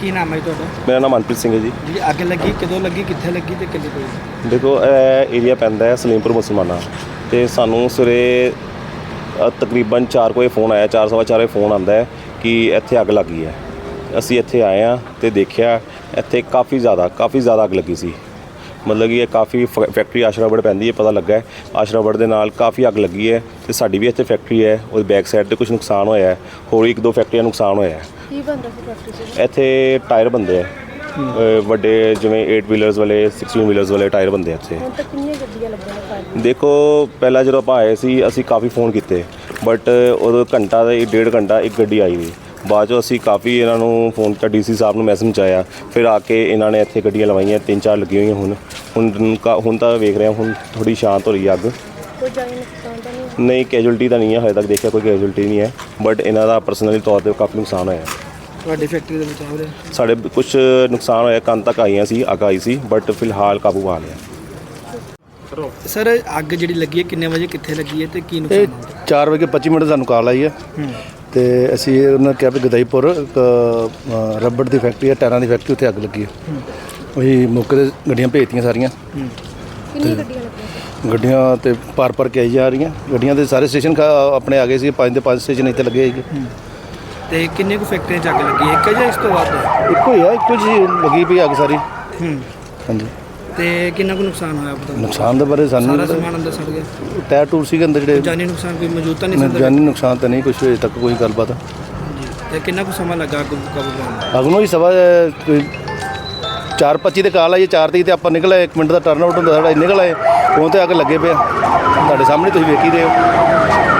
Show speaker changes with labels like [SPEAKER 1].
[SPEAKER 1] ਕੀ ਨਾਮ ਹੈ ਜੀ ਤੁਹਾਡਾ?
[SPEAKER 2] ਮੇਰਾ ਨਾਮ ਮਨਪ੍ਰੀਤ ਸਿੰਘ ਹੈ ਜੀ।
[SPEAKER 1] ਜੀ ਅੱਗ ਲੱਗੀ ਕਦੋਂ ਲੱਗੀ ਕਿੱਥੇ ਲੱਗੀ ਤੇ ਕਿੰਨੀ ਪਈ?
[SPEAKER 2] ਦੇਖੋ ਇਹ ਏਰੀਆ ਪੈਂਦਾ ਹੈ ਸਲੀਮਪੁਰ ਮੁਸਲਮਾਨਾ। ਤੇ ਸਾਨੂੰ ਸਵੇਰੇ ਅ, ਤਕਰੀਬਨ 4 ਵਜੇ ਫੋਨ ਆਇਆ 4:15 ਵਜੇ ਫੋਨ ਆਂਦਾ ਹੈ ਕਿ ਇੱਥੇ ਅੱਗ ਲੱਗੀ ਹੈ। ਅਸੀਂ ਇੱਥੇ ਆਏ ਆ ਤੇ ਦੇਖਿਆ ਇੱਥੇ ਕਾਫੀ ਜ਼ਿਆਦਾ ਕਾਫੀ ਜ਼ਿਆਦਾ ਅੱਗ ਲੱਗੀ ਸੀ। ਮਤਲਬ ਕਿ ਇਹ ਕਾਫੀ ਫ- ਫੈਕਟਰੀ ਆਸ਼ਰਾਵੜ ਪੈਂਦੀ ਹੈ ਪਤਾ ਲੱਗਾ ਹੈ। ਆਸ਼ਰਾਵੜ ਦੇ ਨਾਲ ਕਾਫੀ ਅੱਗ ਲੱਗੀ ਹੈ ਤੇ ਸਾਡੀ ਵੀ ਇੱਥੇ ਫੈਕਟਰੀ ਹੈ ਉਹਦੇ ਬੈਕ ਸਾਈਡ ਤੇ ਕੁਝ ਨੁਕਸਾਨ ਹੋਇਆ ਹੈ। ਹੋਰ ਇੱਕ ਦੋ ਫੈਕਟਰੀਆਂ ਨੁਕਸਾਨ ਹੋਇਆ ਹੈ।
[SPEAKER 3] ਕੀ ਬਣਦਾ ਸੀ ਫੈਕਟਰੀ 'ਚ?
[SPEAKER 2] ਇੱਥੇ ਟਾਇਰ ਬੰਦੇ ਆ। ਵੱਡੇ ਜਿਵੇਂ 8 ਵੀਲਰਸ ਵਾਲੇ 16 ਵੀਲਰਸ ਵਾਲੇ ਟਾਇਰ ਬੰਦੇ ਆ ਇੱਥੇ।
[SPEAKER 3] ਹੁਣ ਤੱਕ ਕਿੰਨੀਆਂ ਗੱਡੀਆਂ ਲੱਗੀਆਂ ਨੇ ਫਾਇਰ
[SPEAKER 2] ਦੇਖੋ ਪਹਿਲਾਂ ਜਦੋਂ ਆਪਾਂ ਆਏ ਸੀ ਅਸੀਂ ਕਾਫੀ ਫੋਨ ਕੀਤੇ। ਬਟ ਉਦੋਂ ਘੰਟਾ ਦਾ ਡੇਢ ਘੰਟਾ ਇੱਕ ਗੱਡੀ ਆਈ ਨਹੀਂ ਬਾਅਦ ਚੋਂ ਅਸੀਂ ਕਾਫੀ ਇਹਨਾਂ ਨੂੰ ਫੋਨ ਕੀਤਾ ਡੀਸੀ ਸਾਹਿਬ ਨੂੰ ਮੈਸੇਜ ਆਇਆ ਫਿਰ ਆ ਕੇ ਇਹਨਾਂ ਨੇ ਇੱਥੇ ਗੱਡੀਆਂ ਲਵਾਈਆਂ ਤਿੰਨ ਚਾਰ ਲੱਗੀਆਂ ਹੋਈਆਂ ਹੁਣ। ਹੁਣ ਕਾ- ਹੁਣ ਤਾਂ ਵੇਖ ਰਹੇ ਹਾਂ ਹੁਣ ਥੋੜੀ ਸ਼ਾਂਤ ਹੋ ਰਹੀ ਹੈ ਅੱਗ।
[SPEAKER 3] ਕੋਈ ਜਾਨੀ ਨੁਕਸਾਨ ਤਾਂ ਨਹੀਂ
[SPEAKER 2] ਨਹੀਂ ਕੈਜੁਅਲਟੀ ਤਾਂ ਨਹੀਂ ਹੈ ਹਜੇ ਤੱਕ ਦੇਖਿਆ ਕੋਈ ਕੈਜੁਅਲਟੀ ਨਹੀਂ ਹੈ ਬਟ ਇਹਨਾਂ ਦਾ ਪਰਸਨਲੀ ਤੌਰ ਤੇ ਕਾਫੀ ਨੁਕਸਾਨ ਹੋਇਆ।
[SPEAKER 1] ਤੁਹਾਡੀ ਫੈਕਟਰੀ ਦੇ ਵਿੱਚ ਰਿਹਾ?
[SPEAKER 2] ਸਾਡੇ ਕੁਝ ਨੁਕਸਾਨ ਹੋਇਆ ਕੰਨ ਤੱਕ ਆਈਆਂ ਸੀ ਅੱਗ ਆਈ ਸੀ ਬਟ ਫਿਲਹਾਲ ਕਾਬੂ ਪਾ ਲਿਆ।
[SPEAKER 1] ਸਰ ਅੱਗ ਜਿਹੜੀ ਲੱਗੀ ਹੈ ਕਿੰਨੇ ਵਜੇ ਕਿੱਥੇ ਲੱਗੀ ਹੈ ਤੇ ਕੀ
[SPEAKER 4] ਇਹ
[SPEAKER 1] ਨੁਕਸਾਨ ਹੋਇਆ?
[SPEAKER 4] 4 ਵਜੇ 25 ਮਿੰਟ ਸਾਨੂੰ ਕਾਲ ਆਈ ਹੈ।
[SPEAKER 1] ਹੂੰ।
[SPEAKER 4] ਤੇ ਅਸੀਂ ਉਹਨਾਂ ਨੇ ਕਿਹਾ ਵੀ ਗਦਾਈਪੁਰ ਇੱਕ ਅ, ਰਬੜ ਦੀ ਫੈਕਟਰੀ ਹੈ ਟਾਇਰਾਂ ਦੀ ਫੈਕਟਰੀ ਉੱਥੇ ਅੱਗ ਲੱਗੀ ਹੈ। ਉਹੀ ਮੌਕੇ ਤੇ ਗੱਡੀਆਂ ਭੇਜਤੀਆਂ ਸਾਰੀਆਂ।
[SPEAKER 1] ਹੂੰ
[SPEAKER 3] ਕਿੰਨੀਆਂ ਗੱਡੀਆਂ ਲੱਗੀਆਂ ਸੀ?
[SPEAKER 4] ਗੱਡੀਆਂ ਤੇ ਪਾਰ ਪਾਰ ਕੇ ਆਈ ਜਾ ਰਹੀਆਂ। ਗੱਡੀਆਂ ਦੇ ਸਾਰੇ ਸਟੇਸ਼ਨ ਖਾ- ਆਪਣੇ ਆ ਗਏ ਸੀ ਪੰਜ ਦੇ ਪੰਜ ਸਟੇਸ਼ਨ ਇੱਥੇ ਲੱਗੇ ਸੀਗੇ।
[SPEAKER 1] ਤੇ ਕਿੰਨੇ ਕੁ ਫੈਕਟਰੀਆਂ 'ਚ ਅੱਗ ਲੱਗੀ? ਇੱਕ ਜਾਂ ਇਸ ਤੋਂ ਵੱਧ?
[SPEAKER 4] ਇੱਕੋ ਹੀ ਆ ਇੱਕੋ ਜੀ ਲੱਗੀ ਪਈ ਅੱਗ ਸਾਰੀ।
[SPEAKER 1] ਹੂੰ।
[SPEAKER 4] ਹਾਂਜੀ।
[SPEAKER 1] ਤੇ ਕਿੰਨਾ ਕੁ ਨੁਕਸਾਨ ਹੋਇਆ ਪਤਾ
[SPEAKER 4] ਨੁਕਸਾਨ ਦੇ ਬਾਰੇ ਸਾਨੂੰ
[SPEAKER 1] ਸਾਰਾ ਸਮਾਨ ਅੰਦਰ ਸੜ ਗਿਆ।
[SPEAKER 4] ਟਾਇਰ ਟੂਰ ਸੀਗੇ ਅੰਦਰ ਜਿਹੜੇ।
[SPEAKER 1] ਜਾਨੀ ਨੁਕਸਾਨ ਕੋਈ ਮੌਜੂਦ ਤਾਂ ਨਹੀਂ ਸੀ ਅੰਦਰ?
[SPEAKER 4] ਜਾਨੀ ਨੁਕਸਾਨ ਤਾਂ ਨਹੀਂ ਕੁਝ ਹਜੇ ਤੱਕ ਕੋਈ ਗੱਲਬਾਤ।
[SPEAKER 1] ਜੀ ਤੇ ਕਿੰਨਾ ਕੁ ਸਮਾਂ ਲੱਗਾ ਅੱਗ ਨੂੰ ਕਾਬੂ ਪਾਉਣ ਨੂੰ?
[SPEAKER 4] ਅੱਗ ਨੂੰ ਹੀ ਸਵਾ ਕੋਈ 4:25 'ਤੇ ਕਾਲ ਆਈ 4 ਤੀਕ ਤੇ ਆਪਾਂ ਨਿਕਲ ਆਏ 1 ਮਿੰਟ ਦਾ ਟਰਨ ਆਊਟ ਹੁੰਦਾ ਸਾਡਾ ਨਿਕਲ ਆਏ ਉਹ ਤੇ ਕੇ ਲੱਗੇ ਪਿਆ ਤੁਹਾਡੇ ਸਾਹਮਣੇ ਤੁਸੀਂ ਵੇਖੀ ਰਹੇ ਹੋ।